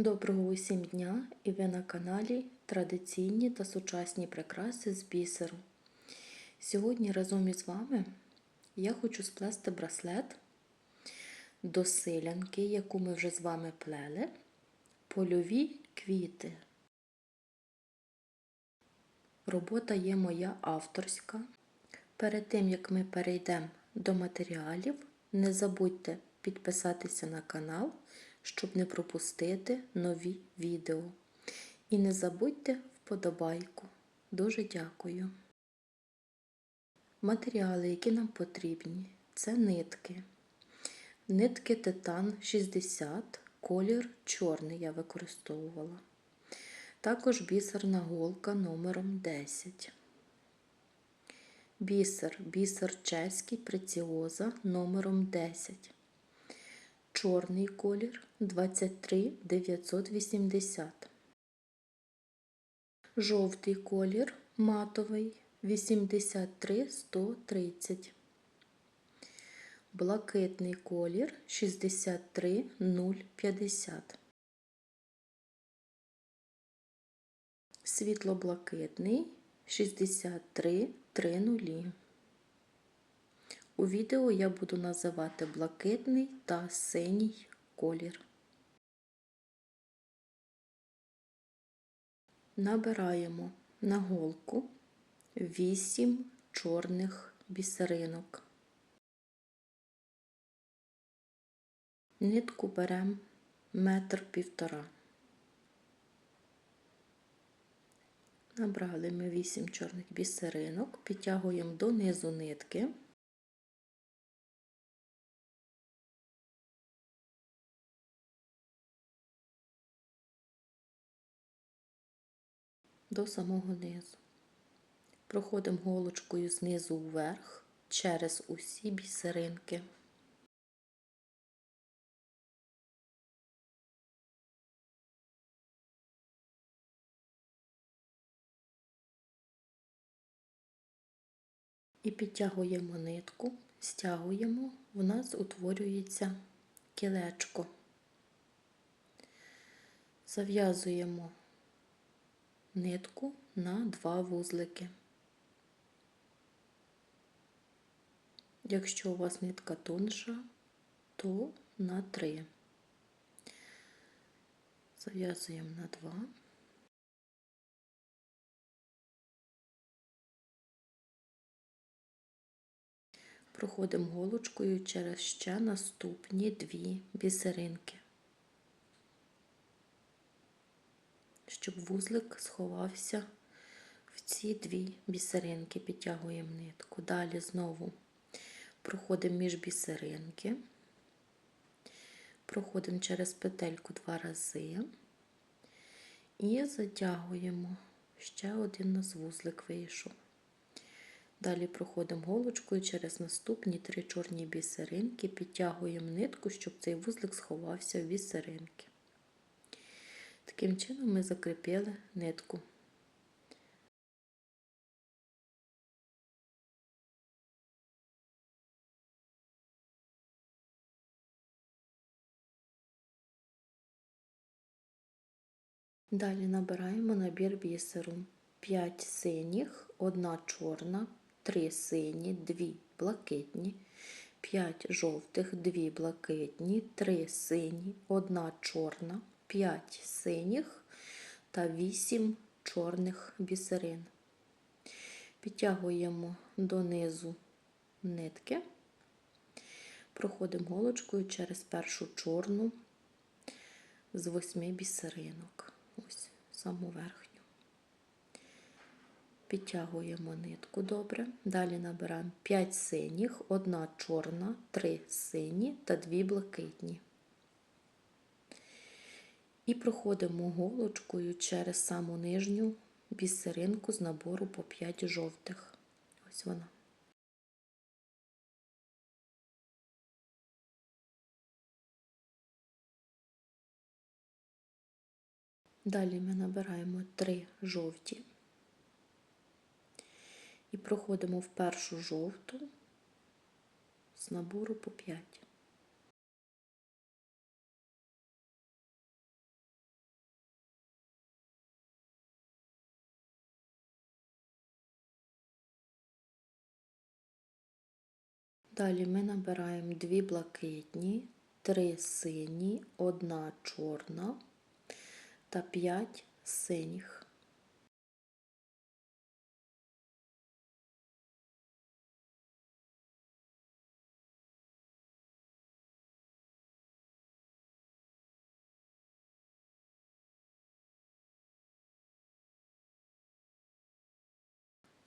Доброго усім дня! І ви на каналі Традиційні та сучасні прикраси з бісеру. Сьогодні разом із вами я хочу сплести браслет до силянки, яку ми вже з вами плели, польові квіти. Робота є моя авторська. Перед тим, як ми перейдемо до матеріалів, не забудьте підписатися на канал щоб не пропустити нові відео. І не забудьте вподобайку. Дуже дякую. Матеріали, які нам потрібні, це нитки. Нитки Титан 60, колір чорний я використовувала. Також бісерна голка номером 10. Бісер, бісер чеський преціоза номером 10 чорний колір 23 980. Жовтий колір матовий 83 130. Блакитний колір 63 050. Світло-блакитний 63 30. У відео я буду називати блакитний та синій колір. Набираємо на голку 8 чорних бісеринок. Нитку беремо метр півтора. Набрали ми 8 чорних бісеринок, підтягуємо донизу нитки. До самого низу. Проходимо голочкою знизу вверх через усі бісеринки. І підтягуємо нитку, стягуємо, в нас утворюється кілечко. Зав'язуємо нитку на два вузлики. Якщо у вас нитка тонша, то на три. Зав'язуємо на два. Проходимо голочкою через ще наступні дві бісеринки. Щоб вузлик сховався в ці дві бісеринки, підтягуємо нитку. Далі знову проходимо між бісеринки, проходимо через петельку два рази і затягуємо ще один нас вузлик вийшов. Далі проходимо голочкою через наступні три чорні бісеринки, підтягуємо нитку, щоб цей вузлик сховався в бісеринки. Таким чином ми закріпили нитку. Далі набираємо набір бісеру. 5 синіх, 1 чорна, 3 сині, 2 блакитні, 5 жовтих, 2 блакитні, 3 сині, 1 чорна, 5 синіх та 8 чорних бісерин. Підтягуємо донизу нитки, проходимо голочкою через першу чорну з 8 бісеринок. Ось саму верхню. Підтягуємо нитку добре. Далі набираємо 5 синіх, 1 чорна, 3 сині та 2 блакитні. І проходимо голочкою через саму нижню бісеринку з набору по 5 жовтих. Ось вона. Далі ми набираємо 3 жовті і проходимо в першу жовту з набору по 5. Далі ми набираємо дві блакитні, три сині, одна чорна та п'ять синіх.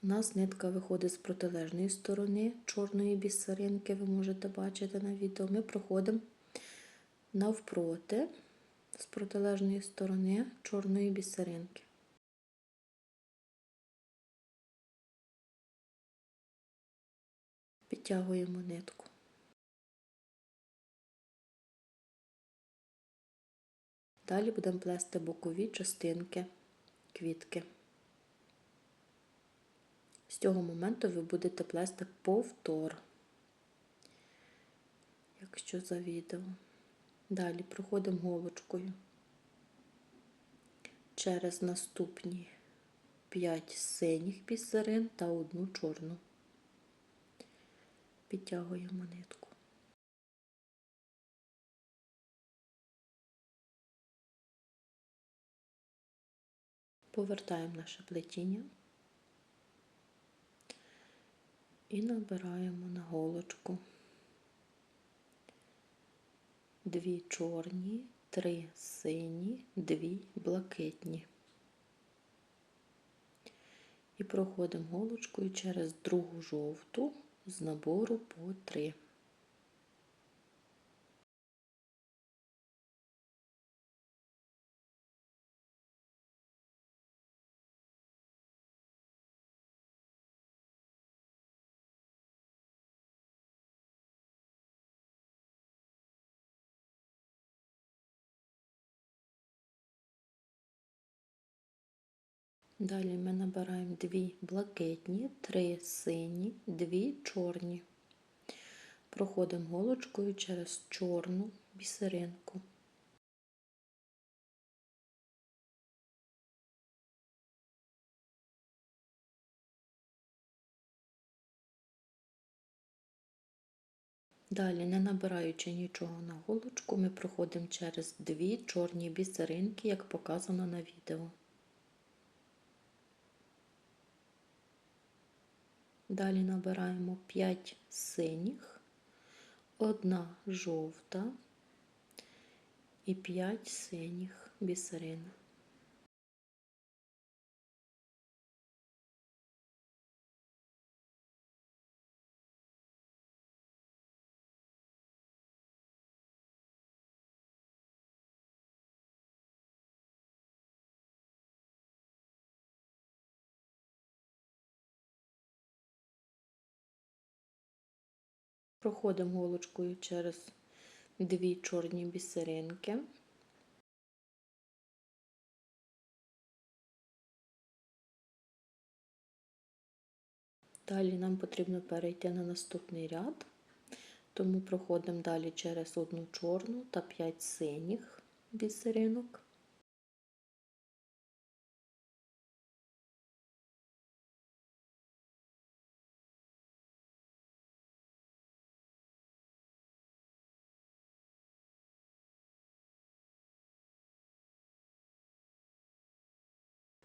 У нас нитка виходить з протилежної сторони чорної бісеринки, ви можете бачити на відео. Ми проходимо навпроти з протилежної сторони чорної бісеринки. Підтягуємо нитку. Далі будемо плести бокові частинки квітки. З цього моменту ви будете плести повтор, якщо за відео. Далі проходимо голочкою через наступні 5 синіх бісерин та одну чорну. Підтягуємо нитку. Повертаємо наше плетіння і набираємо на голочку дві чорні, три сині, дві блакитні. І проходимо голочкою через другу жовту з набору по три. Далі ми набираємо дві блакитні, три сині, дві чорні. Проходимо голочкою через чорну бісеринку. Далі, не набираючи нічого на голочку, ми проходимо через дві чорні бісеринки, як показано на відео. Далі набираємо 5 синіх, 1 жовта і 5 синіх бісерин. Проходимо голочкою через дві чорні бісеринки. Далі нам потрібно перейти на наступний ряд, тому проходимо далі через одну чорну та 5 синіх бісеринок.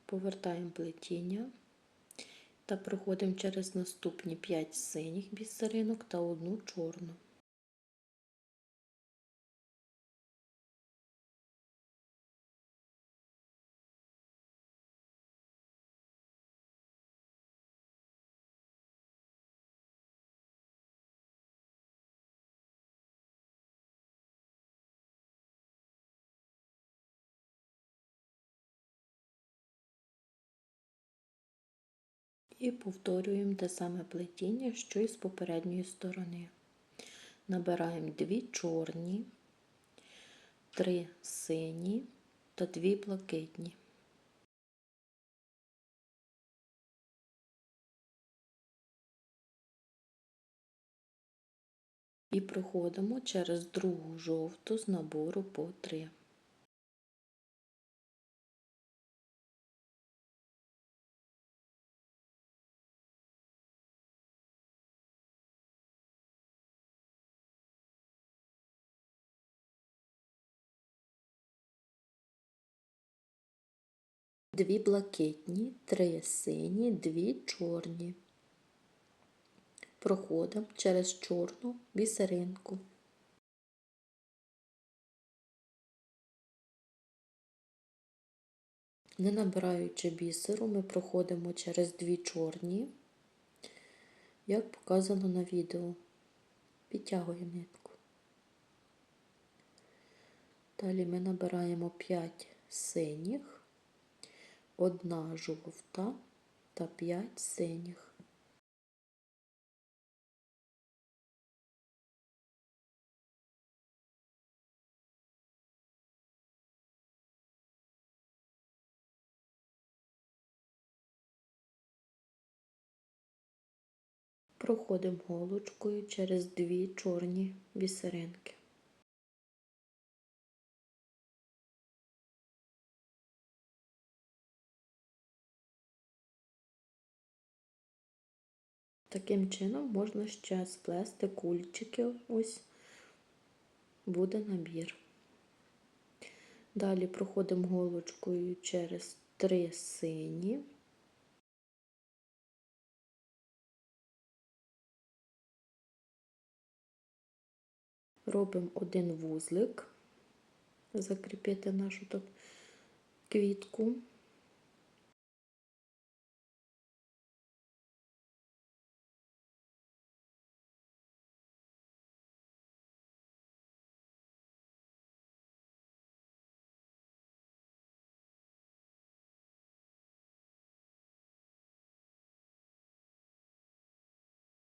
Повертаємо плетіння та проходимо через наступні 5 синіх бісеринок та одну чорну. І повторюємо те саме плетіння, що і з попередньої сторони. Набираємо дві чорні, три сині та дві блакитні. І проходимо через другу жовту з набору по три. Дві блакитні, три сині, дві чорні. Проходимо через чорну бісеринку. Не набираючи бісеру, ми проходимо через дві чорні, як показано на відео. Підтягуємо нитку. Далі ми набираємо 5 синіх, одна жовта та 5 синіх. Проходимо голочкою через дві чорні бісеринки. Таким чином можна ще сплести кульчики, ось буде набір. Далі проходимо голочкою через три сині. Робимо один вузлик, закріпити нашу квітку.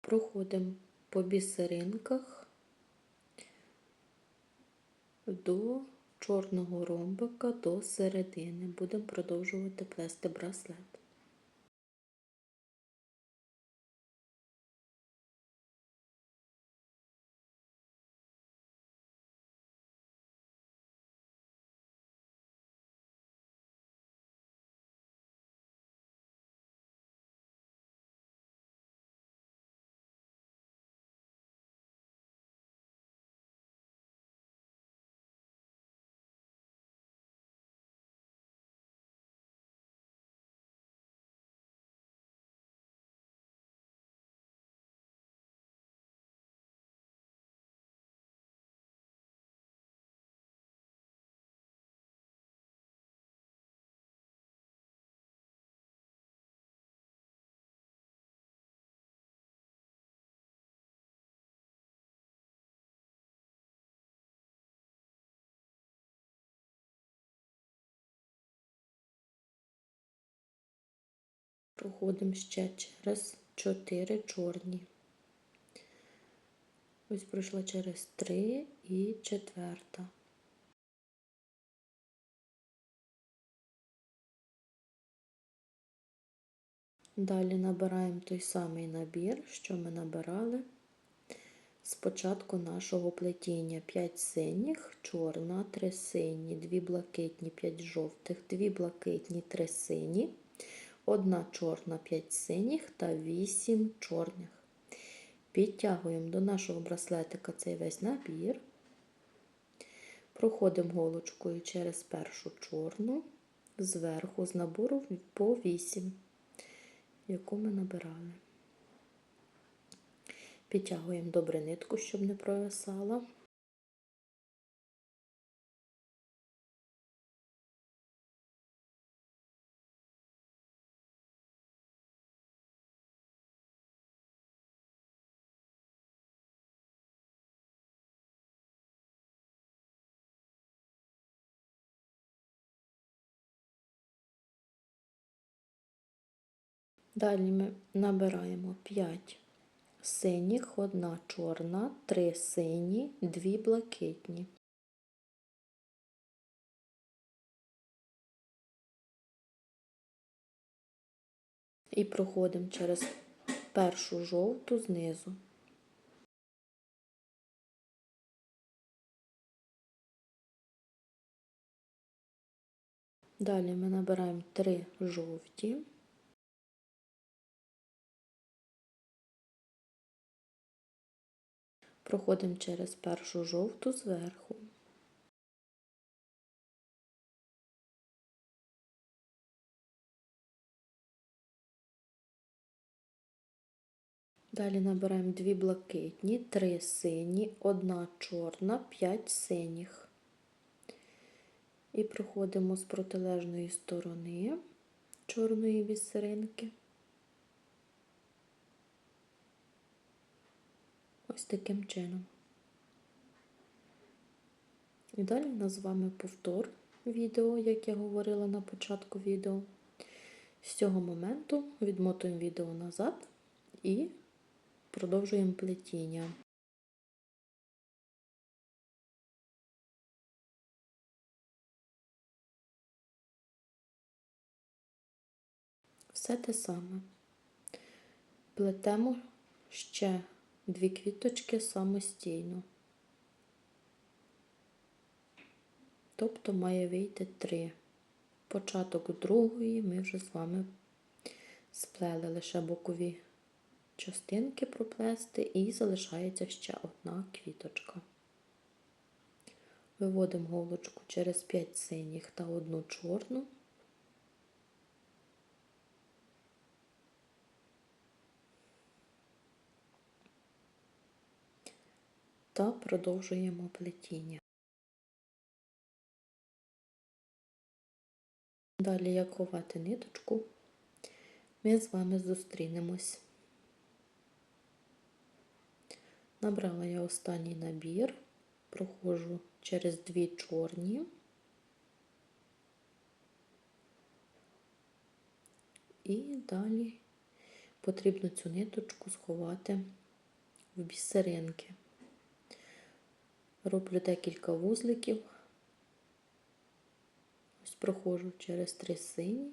Проходимо по бісеринках до чорного ромбика до середини. Будемо продовжувати плести браслет. Проходимо ще через 4 чорні. Ось пройшла через 3 і четверта. Далі набираємо той самий набір, що ми набирали з початку нашого плетіння. 5 синіх, чорна, 3 сині, 2 блакитні, 5 жовтих, 2 блакитні, 3 сині, одна чорна, 5 синіх та 8 чорних. Підтягуємо до нашого браслетика цей весь набір, проходимо голочкою через першу чорну, зверху з набору по 8 яку ми набирали. Підтягуємо добре нитку, щоб не провисала. Далі ми набираємо 5 синіх, одна чорна, 3 сині, 2 блакитні. І проходимо через першу жовту знизу. Далі ми набираємо 3 жовті. Проходимо через першу жовту зверху. Далі набираємо дві блакитні, три сині, одна чорна, 5 синіх. І проходимо з протилежної сторони чорної вісеринки. Ось таким чином. І далі у нас з вами повтор відео, як я говорила на початку відео. З цього моменту відмотуємо відео назад і продовжуємо плетіння. Все те саме. Плетемо ще дві квіточки самостійно. Тобто має вийти три. Початок другої ми вже з вами сплели лише бокові частинки проплести і залишається ще одна квіточка. Виводимо голочку через 5 синіх та одну чорну. Та продовжуємо плетіння. Далі, як ховати ниточку, ми з вами зустрінемось. Набрала я останній набір, проходжу через дві чорні. І далі потрібно цю ниточку сховати в бісеринки. Роблю декілька вузликів, ось проходжу через три сині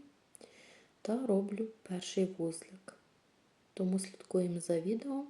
та роблю перший вузлик. Тому слідкуємо за відео.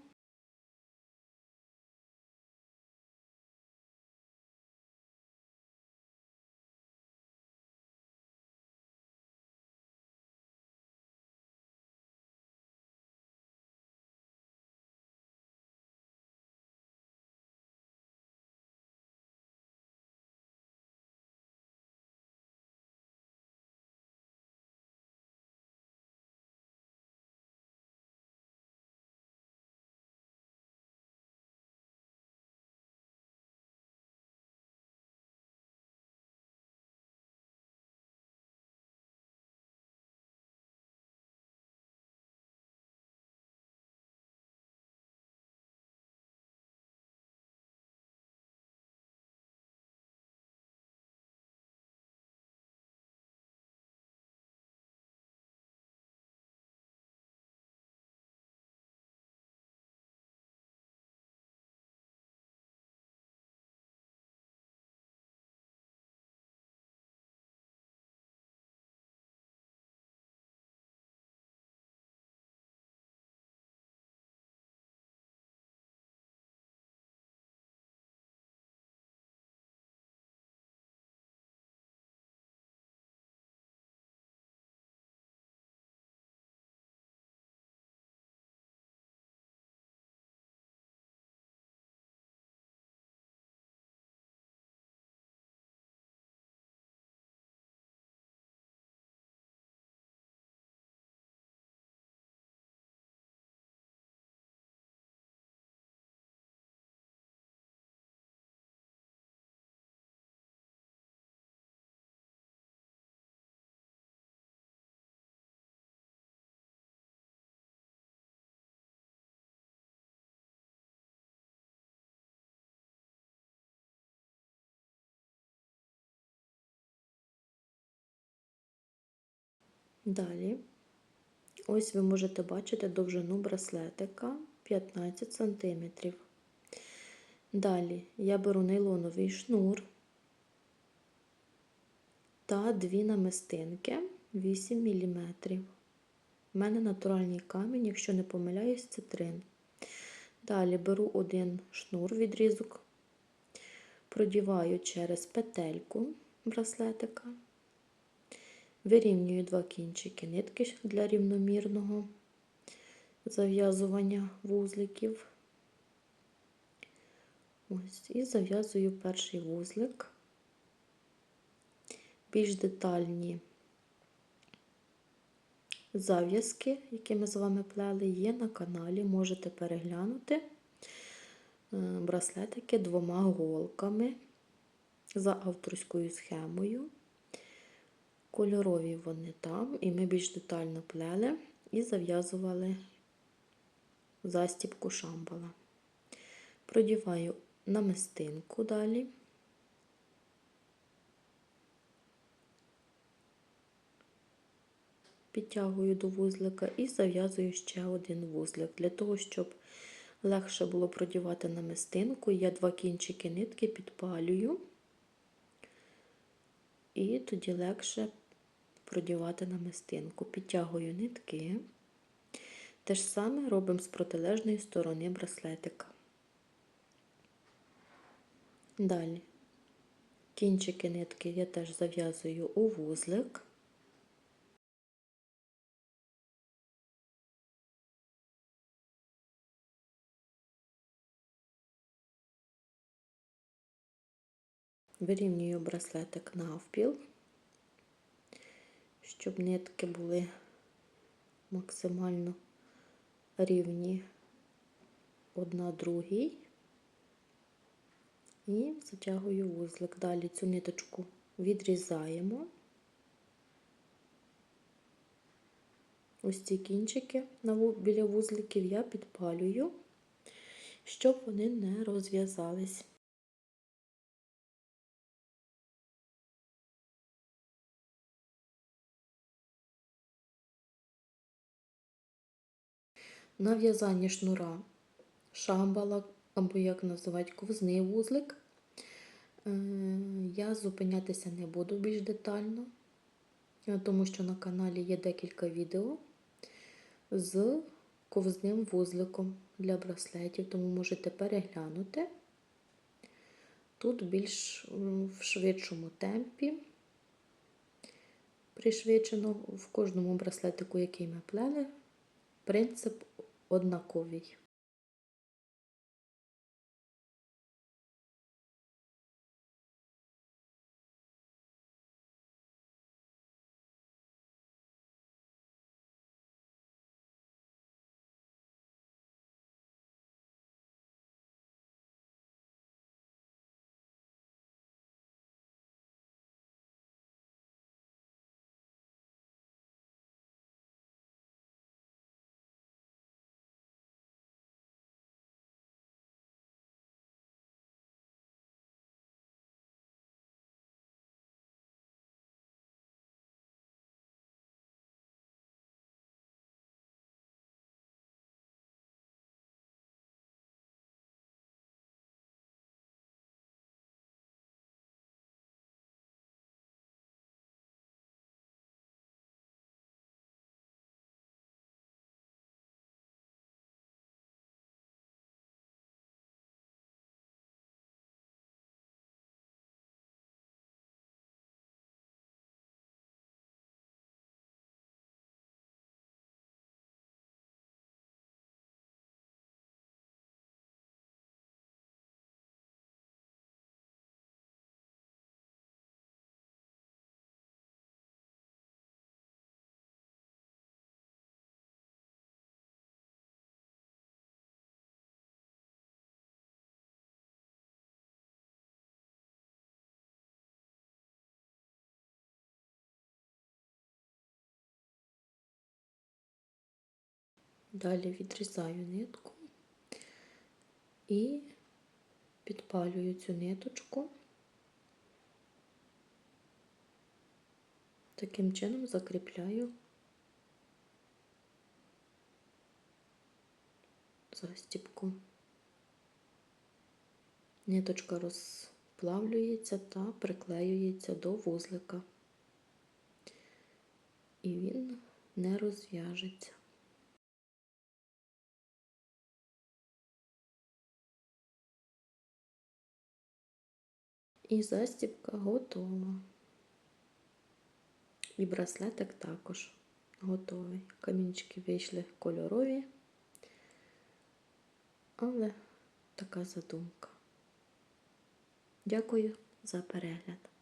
Далі, ось ви можете бачити довжину браслетика 15 см. Далі я беру нейлоновий шнур та дві намистинки 8 мм. У мене натуральний камінь, якщо не помиляюсь, цитрин. Далі беру один шнур відрізок, продіваю через петельку браслетика. Вирівнюю два кінчики нитки для рівномірного зав'язування вузликів. Ось, І зав'язую перший вузлик. Більш детальні зав'язки, які ми з вами плели, є на каналі. Можете переглянути е, браслетики двома голками за авторською схемою. Кольорові вони там, і ми більш детально плели і зав'язували застібку шамбала. Продіваю намистинку далі. Підтягую до вузлика і зав'язую ще один вузлик. Для того, щоб легше було продівати намистинку, я два кінчики нитки підпалюю, і тоді легше продівати намистинку. Підтягую нитки. Те ж саме робимо з протилежної сторони браслетика. Далі кінчики нитки я теж зав'язую у вузлик. Вирівнюю браслетик навпіл, щоб нитки були максимально рівні одна другій і затягую вузлик. Далі цю ниточку відрізаємо. Ось ці кінчики біля вузликів я підпалюю, щоб вони не розв'язались. На в'язанні шнура шамбала, або, як називають, ковзний вузлик. Е, я зупинятися не буду більш детально, е, тому що на каналі є декілька відео з ковзним вузликом для браслетів, тому можете переглянути. Тут більш в швидшому темпі, пришвидшено в кожному браслетику, який ми плели, принцип однаковий. Далі відрізаю нитку і підпалюю цю ниточку. Таким чином закріпляю застіпку. Ниточка розплавлюється та приклеюється до вузлика, і він не розв'яжеться. І застібка готова. І браслетик також готовий. Камінчики вийшли кольорові, але така задумка. Дякую за перегляд.